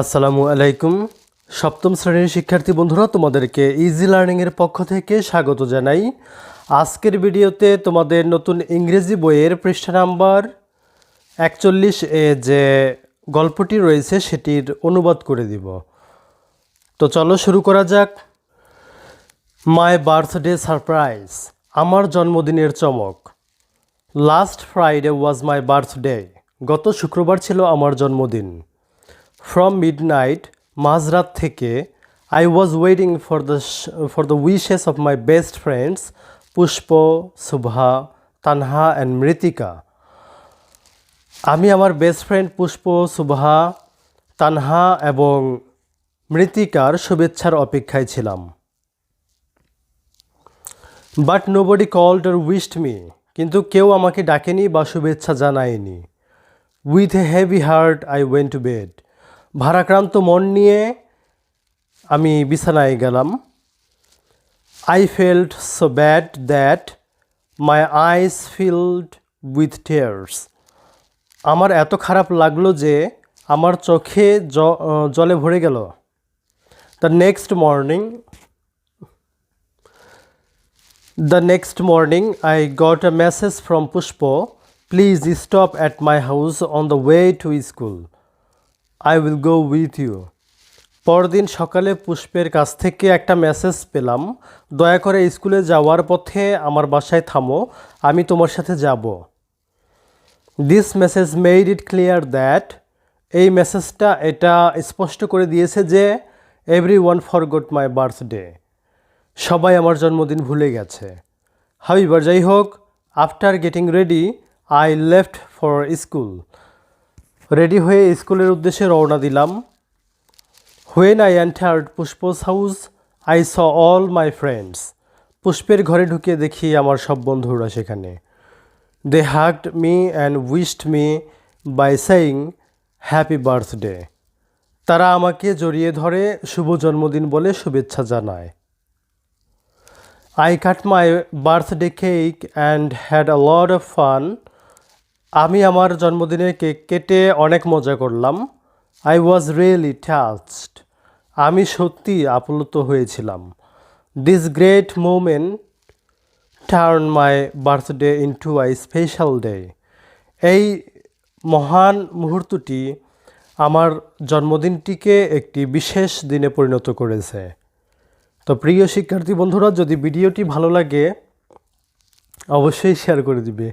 আসসালামু আলাইকুম। সপ্তম শ্রেণির শিক্ষার্থী বন্ধুরা, তোমাদেরকে ইজি লার্নিংয়ের পক্ষ থেকে স্বাগত জানাই। আজকের ভিডিওতে তোমাদের নতুন ইংরেজি বইয়ের পৃষ্ঠা নাম্বার একচল্লিশ এ যে গল্পটি রয়েছে, সেটির অনুবাদ করে দিব। তো চলো শুরু করা যাক। মাই বার্থডে সারপ্রাইজ আমার জন্মদিনের চমক। Last Friday was my birthday গত শুক্রবার ছিল আমার জন্মদিন। ফ্রম মিড নাইট মাঝরাত থেকে I was waiting for the for the wishes of my best friends Pushpa Shubha Tanha and Mritika আমি আমার বেস্ট ফ্রেন্ড পুষ্প শুভা তানহা এবং মৃতিকার শুভেচ্ছার অপেক্ষায় ছিলাম। But nobody called or wished me কিন্তু কেউ আমাকে ডাকেনি বা শুভেচ্ছা জানায়নি। With a heavy heart I went to bed ভারাক্রান্ত মন নিয়ে আমি বিছানায় গেলাম I felt so bad that my eyes filled with tears আমার এত খারাপ লাগল যে আমার চোখে জলে ভরে গেল the next morning the next morning I got a message from Pushpo. Please stop at my house on the way to school. I will go with you পরদিন সকালে পুষ্পের কাছ থেকে একটা মেসেজ পেলাম, দয়া করে স্কুলে যাওয়ার পথে আমার বাসায় থামো, আমি তোমার সাথে যাব। This message made it clear that এই মেসেজটা এটা স্পষ্ট করে দিয়েছে যে everyone for forgot my birthday সবাই আমার জন্মদিন ভুলে গেছে। হাবিবার যাই হোক after getting ready I left for school ready হয়ে স্কুলের উদ্দেশ্যে রওনা দিলাম। When I entered Pushpa's house I saw all my friends পুষ্পের ঘরে ঢুকে দেখি আমার সব বন্ধুরা সেখানে। They hugged me and wished me by saying happy birthday তারা আমাকে জড়িয়ে ধরে, শুভ জন্মদিন বলে শুভেচ্ছা জানায়। I cut my birthday cake and had a lot of fun. আমি আমার জন্মদিনে কেক কেটে অনেক মজা করলাম। আই ওয়াজ রিয়েলি টাচড আমি সত্যি আপ্লুত হয়েছিলাম। This great moment turn my birthday into a special day এই মহান মুহূর্তটি আমার জন্মদিনটিকে একটি বিশেষ দিনে পরিণত করেছে। তো প্রিয় শিক্ষার্থী বন্ধুরা, যদি ভিডিওটি ভালো লাগে, অবশ্যই শেয়ার করে দিবে।